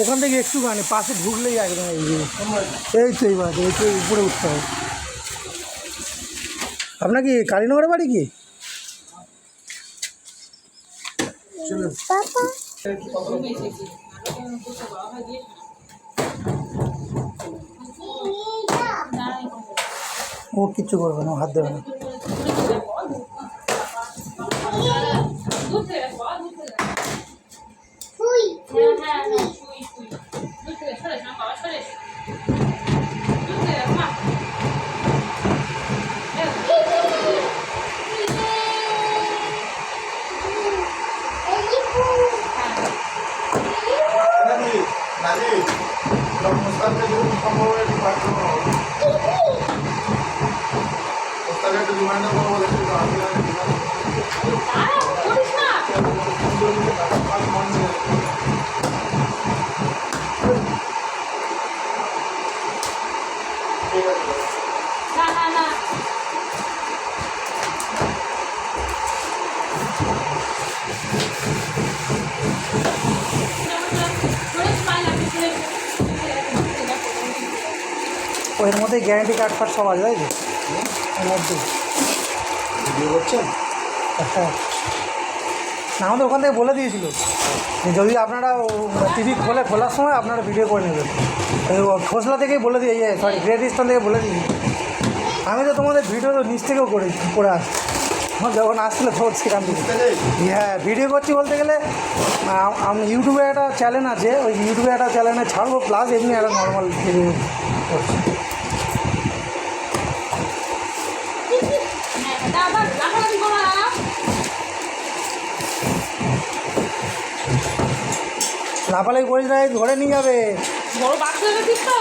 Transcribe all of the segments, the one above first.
ওখান থেকে একটু গানে, পাশে ঢুকলেই একদম এই এই তো এইবার এই তো উপরে উঠতে হবে। আপনার কি কালীনগরের বাড়ি কি? ও কিচ্ছু করবে না হাত দেবে না। নানি মুস্তানকে যদি সম্ভব হয় পাঠানো হবে মুস্তানকে একটু রিমাইন্ডার করব দেখি তো আমি আর ঠিক ওর মধ্যে গ্যারান্টি কার্ড ফার্ড সব আছে তাই তো? মধ্যে। ভিডিও করছেন? হ্যাঁ। না আমাদের ওখান থেকে বলে দিয়েছিল যদি আপনারা টিভি খোলে খোলার সময় আপনারা ভিডিও করে নেবেন। ওই খোসলা থেকেই বলে দিয়ে সরি গ্রেট ইস্টার্ন থেকে বলে দিই আমি তো তোমাদের ভিডিও তো নিচ থেকেও করে করে আসছি। যখন আসছিল তো সেখান থেকে। হ্যাঁ ভিডিও করছি বলতে গেলে আমি ইউটিউবে একটা চ্যানেল আছে ওই ইউটিউবে একটা চ্যানেলে ছাড়বো প্লাস এমনি একটা নর্মাল ভিডিও করছি। লাফালাই করিস না ধরে নিয়ে যাবে। বড় বাক্স রেখেছিস তো?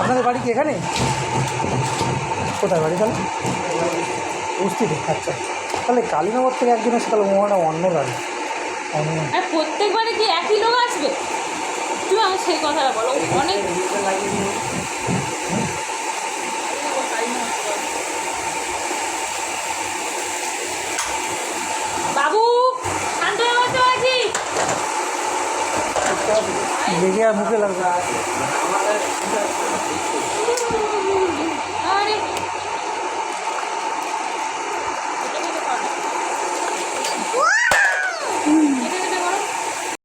আপনাদের বাড়ি কি এখানে? কোথায় বাড়ি তাহলে? বুঝতে আচ্ছা। তাহলে কালীনগর থেকে একজন এসে তাহলে মোহনটা অন্য। গাড়ি আর প্রত্যেকবারে কি একই লোক আসবে? তুমি আমার সেই কথাটা বলো অনেক देखिए मुझे लग रहा है।